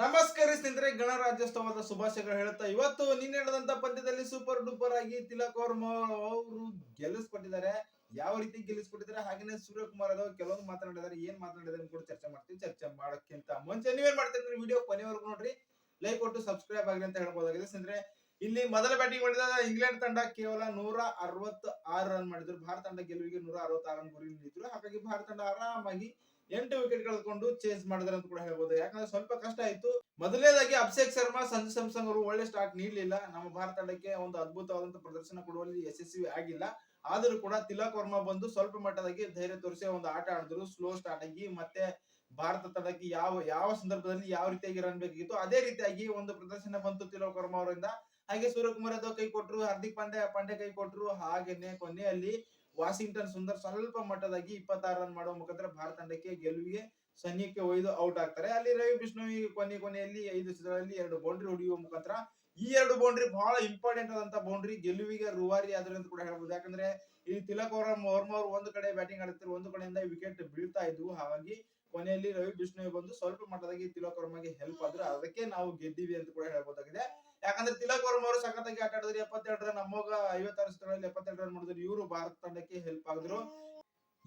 ನಮಸ್ಕಾರ ಸ್ನೇಹಿತರೆ ಗಣರಾಜ್ಯೋತ್ಸವದ ಶುಭಾಶಯಗಳು ಹೇಳ್ತಾ ಇವತ್ತು ನಿನ್ನೆ ನಡೆದಂತ ಪಂದ್ಯದಲ್ಲಿ ಸೂಪರ್ ಡೂಪರ್ ಆಗಿ ತಿಲಕ್ ಅವರು ಗೆಲ್ಲಿಸ್ಕೊಟ್ಟಿದ್ದಾರೆ. ಯಾವ ರೀತಿ ಗೆಲ್ಲಿಸ್ಕೊಟ್ಟಿದ್ದಾರೆ? ಹಾಗೇನೆ ಸೂರ್ಯಕುಮಾರ್ ಅವರು ಕೆಲವೊಂದು ಮಾತನಾಡಿದ್ದಾರೆ. ಏನ್ ಮಾತನಾಡಿದ್ದಾರೆ ಅಂತ ಕೂಡ ಚರ್ಚೆ ಮಾಡ್ತೀವಿ. ಚರ್ಚೆ ಮಾಡೋಕ್ಕಿಂತ ಮುಂಚೆ ನೀವೇನ್ ಮಾಡ್ತೀರಿ ವಿಡಿಯೋ ಕೊನೆವರೆಗೂ ನೋಡ್ರಿ. ಲೈಕ್ ಕೊಟ್ಟು ಸಬ್ಸ್ಕ್ರೈಬ್ ಆಗಲಿ ಅಂತ ಹೇಳ್ಬೋದಾಗಿದೆ. ಸ್ನೇಹಿತರೆ, ಇಲ್ಲಿ ಮೊದಲ ಬ್ಯಾಟಿಂಗ್ ಮಾಡಿದಾಗ ಇಂಗ್ಲೆಂಡ್ ತಂಡ ಕೇವಲ ನೂರ ಅರವತ್ತ ಆರು ರನ್ ಮಾಡಿದ್ರು. ಭಾರತ ತಂಡ ಗೆಲುವಿಗೆ ನೂರ ಅರವತ್ತಾರು ರನ್ ಗುರಿ ನೀಡಿದ್ರು. ಹಾಗಾಗಿ ಭಾರತ ತಂಡ ಆರಾಮಾಗಿ ಎಂಟು ವಿಕೆಟ್ ಕಳೆದುಕೊಂಡು ಚೇಸ್ ಮಾಡಿದ್ರೆ ಅಂತ ಕೂಡ ಹೇಳ್ಬೋದು. ಯಾಕಂದ್ರೆ ಸ್ವಲ್ಪ ಕಷ್ಟ ಆಯ್ತು. ಮೊದಲನೇದಾಗಿ ಅಭಿಷೇಕ್ ಶರ್ಮಾ, ಸಂಜು ಸ್ಯಾಮ್ಸಂಗ್ ಅವರು ಒಳ್ಳೆ ಸ್ಟಾರ್ಟ್ ನೀಡಲಿಲ್ಲ. ನಮ್ಮ ಭಾರತ ತಂಡಕ್ಕೆ ಒಂದು ಅದ್ಭುತವಾದಂತಹ ಪ್ರದರ್ಶನ ಕೊಡುವಲ್ಲಿ ಯಶಸ್ವಿ ಆಗಿಲ್ಲ. ಆದರೂ ಕೂಡ ತಿಲಕ್ ವರ್ಮಾ ಬಂದು ಸ್ವಲ್ಪ ಮಟ್ಟದಾಗಿ ಧೈರ್ಯ ತೋರಿಸಿ ಒಂದು ಆಟ ಆಡಿದ್ರು. ಸ್ಲೋ ಸ್ಟಾರ್ಟ್ ಆಗಿ ಮತ್ತೆ ಭಾರತ ತಂಡಕ್ಕೆ ಯಾವ ಯಾವ ಸಂದರ್ಭದಲ್ಲಿ ಯಾವ ರೀತಿಯಾಗಿ ರನ್ ಬೇಕಿತ್ತು ಅದೇ ರೀತಿಯಾಗಿ ಒಂದು ಪ್ರದರ್ಶನ ಬಂತು ತಿಲಕ್ ವರ್ಮಾ ಅವರಿಂದ. ಹಾಗೆ ಸೂರ್ಯಕುಮಾರ್ ಯಾದವ್ ಕೈ ಕೊಟ್ರು, ಹಾರ್ದಿಕ್ ಪಾಂಡ್ಯ ಪಾಂಡ್ಯ ಕೈ ಕೊಟ್ರು. ಹಾಗೇನೆ ಕೊನೆಯಲ್ಲಿ ವಾಷಿಂಗ್ಟನ್ ಸುಂದರ್ ಸ್ವಲ್ಪ ಮಟ್ಟದಾಗಿ ಇಪ್ಪತ್ತಾರು ರನ್ ಮಾಡುವ ಮುಖಾಂತರ ಭಾರತ ತಂಡಕ್ಕೆ ಗೆಲುವಿಗೆ ಸೈನ್ಯಕ್ಕೆ ಒಯ್ದು ಔಟ್ ಆಗ್ತಾರೆ. ಅಲ್ಲಿ ರವಿ ಬಿಷ್ಣೋಯಿ ಕೊನೆ ಕೊನೆಯಲ್ಲಿ ಐದು ಚಿತ್ರಗಳಲ್ಲಿ ಎರಡು ಬೌಂಡ್ರಿ ಹೊಡೆಯುವ ಮುಖಾಂತರ ಈ ಎರಡು ಬೌಂಡ್ರಿ ಬಹಳ ಇಂಪಾರ್ಟೆಂಟ್ ಆದಂತ ಬೌಂಡ್ರಿ ಗೆಲುವಿಗೆ ರೂವಾರಿ ಆದ್ರೆ ಅಂತ ಕೂಡ ಹೇಳ್ಬೋದು. ಯಾಕಂದ್ರೆ ಈ ತಿಲಕ್ ಅವರ ವರ್ಮ ಅವರು ಒಂದು ಕಡೆ ಬ್ಯಾಟಿಂಗ್ ಆಡುತ್ತಿರು ಒಂದು ಕಡೆಯಿಂದ ವಿಕೆಟ್ ಬೀಳ್ತಾ ಇದ್ವು. ಹಾಗಾಗಿ ಕೊನೆಯಲ್ಲಿ ರವಿ ಬಿಷ್ಣೋಯ್ ಬಂದು ಸ್ವಲ್ಪ ಮಟ್ಟದಾಗಿ ತಿಲಕ್ ವರ್ಮಗೆ ಹೆಲ್ಪ್ ಆದ್ರೆ. ಅದಕ್ಕೆ ನಾವು ಗೆದ್ದೀವಿ ಅಂತ ಕೂಡ ಹೇಳ್ಬೋದಾಗಿದೆ. ಯಾಕಂದ್ರೆ ತಿಲಕ್ ವರ್ಮ ಅವರು ಸಖತ್ತಾಗಿ ಆಟ ಆಡಿದ್ರು. ಎಪ್ಪತ್ತೆರಡು ರನ್ ಅಮ್ಮೋಗ ಐವತ್ತಾರು ಸ್ಥಳದಲ್ಲಿ ಎಪ್ಪತ್ತೆರಡು ರನ್ ಮಾಡಿದ್ರು. ಇವರು ಭಾರತ ತಂಡಕ್ಕೆ ಹೆಲ್ಪ್ ಆಗಿದ್ರು.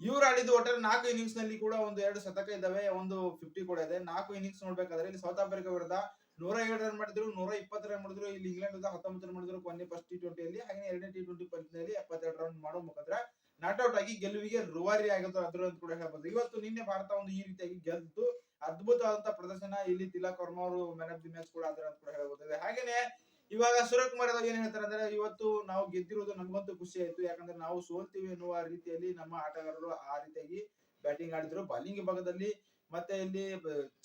ಇವ್ರು ಆಡಿದ್ದು ಒಟ್ಟಾರೆ ನಾಲ್ಕು ಇನ್ನಿಂಗ್ಸ್ನಲ್ಲಿ ಕೂಡ ಒಂದು ಎರಡು ಶತಕ ಇದಾವೆ ಒಂದು ಫಿಫ್ಟಿ ಕೂಡ ಇದೆ. ನಾಲ್ಕು ಇನ್ನಿಂಗ್ಸ್ ನೋಡ್ಬೇಕಾದ್ರೆ ಇಲ್ಲಿ ಸೌತ್ ಆಫ್ರಿಕಾ ವಿರುದ್ಧ ನೂರ ಏಳು ರನ್ ಮಾಡಿದ್ರು, ನೂರ ಇಪ್ಪತ್ತು ರನ್ ಮಾಡಿದ್ರು, ಇಲ್ಲಿ ಇಂಗ್ಲೆಂಡ್ ವಿರುದ್ಧ ಹತ್ತೊಂಬತ್ತು ರನ್ ಮಾಡಿದ್ರು, ಕೊನೆ ಫಸ್ಟ್ ಟಿ ಟ್ವೆಂಟಿಯಲ್ಲಿ ಹಾಗೆ ಎರಡನೇ ಟಿ ಟ್ವೆಂಟಿ ಪಂದ್ಯದಲ್ಲಿ ಎಪ್ಪತ್ತೆರಡು ರನ್ ಮಾಡೋ ಮುಖಾಂತರ ನಾಟ್ ಔಟ್ ಆಗಿ ಗೆಲುವಿಗೆ ರುವಾರಿ ಆಗಿದ್ರು ಅದ್ರ ಅಂತ ಕೂಡ ಹೇಳ್ಬೋದು. ಇವತ್ತು ನಿನ್ನೆ ಭಾರತ ಒಂದು ಈ ರೀತಿಯಾಗಿ ಗೆದ್ದು ಅದ್ಭುತವಾದಂತ ಪ್ರದರ್ಶನ. ಇಲ್ಲಿ ತಿಲಕ್ ಅವರು ಮ್ಯಾನ್ ಆಫ್ ದಿ ಮ್ಯಾಚ್ ಕೂಡ ಆದ್ರೆ ಅಂತ ಕೂಡ ಹೇಳ್ಬೋದು. ಹಾಗೇನೆ, ಇವಾಗ ಸೂರ್ಯಕುಮಾರ್ ಅವ್ರು ಏನ್ ಹೇಳ್ತಾರೆ ಅಂದ್ರೆ, ಇವತ್ತು ನಾವು ಗೆದ್ದಿರೋದು ನಮ್ಗಂತೂ ಖುಷಿ ಆಯ್ತು. ಯಾಕಂದ್ರೆ ನಾವು ಸೋಲ್ತೀವಿ ಎನ್ನುವ ರೀತಿಯಲ್ಲಿ ನಮ್ಮ ಆಟಗಾರರು ಆ ರೀತಿಯಾಗಿ ಬ್ಯಾಟಿಂಗ್ ಆಡಿದ್ರು. ಬಾಲಿಂಗ್ ಭಾಗದಲ್ಲಿ ಮತ್ತೆ ಇಲ್ಲಿ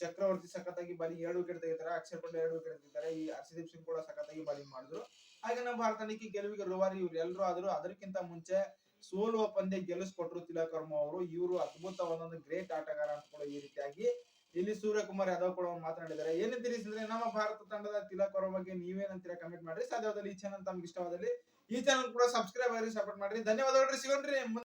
ಚಕ್ರವರ್ತಿ ಸಖತ್ತಾಗಿ ಬಾಲಿಂಗ್ ಎರಡು ವಿಕೆಟ್ ತೆಗಿತಾರೆ. ಅಕ್ಷರ್ ಪಟೇಲ್ ಎರಡು ವಿಕೆಟ್ ತೆಗಿತಾರೆ. ಈ ಹರ್ಷದೀಪ್ ಸಿಂಗ್ ಕೂಡ ಸಖತ್ತಾಗಿ ಬಾಲಿಂಗ್ ಮಾಡಿದ್ರು. ಹಾಗೆ ನಮ್ಮ ಭಾರತ ತಂಡಕ್ಕೆ ಗೆಲುವಿಗೆ ರೋವಾರಿ ಇವ್ರು ಎಲ್ಲರೂ ಆದ್ರು ಅದಕ್ಕಿಂತ ಮುಂಚೆ ಸೋಲುವ ಪಂದ್ಯ ಗೆಲ್ಲಿಸ್ಕೊಟ್ರು ತಿಲಕ್ ವರ್ಮಾ ಅವರು. ಇವರು ಅದ್ಭುತವಾದ ಒಂದು ಗ್ರೇಟ್ ಆಟಗಾರ ಅಂತ ಕೂಡ ಈ ರೀತಿಯಾಗಿ ಇಲ್ಲಿ ಸೂರ್ಯಕುಮಾರ್ ಯಾದವ್ ಕೂಡ ಮಾತನಾಡಿದ್ದಾರೆ. ಏನಂತೀರಿ ತಿಳಿಸಿದ್ರೆ ನಮ್ಮ ಭಾರತ ತಂಡದ ತಿಲಕ್ ಅವರ ಬಗ್ಗೆ ನೀವೇನಂತೀರಾ ಕಮೆಂಟ್ ಮಾಡ್ರಿ. ಸಾಧ್ಯವಾದಲ್ಲಿ ಈ ಚಾನಲ್ ತಮ್ಗೆ ಇಷ್ಟವಾದಲ್ಲಿ ಈ ಚಾನಲ್ ಕೂಡ ಸಬ್ಸ್ಕ್ರೈಬ್ ಆಗಿ ಸಪೋರ್ಟ್ ಮಾಡ್ರಿ. ಧನ್ಯವಾದಗಳು ಸಿಗೋಣ್ರಿ.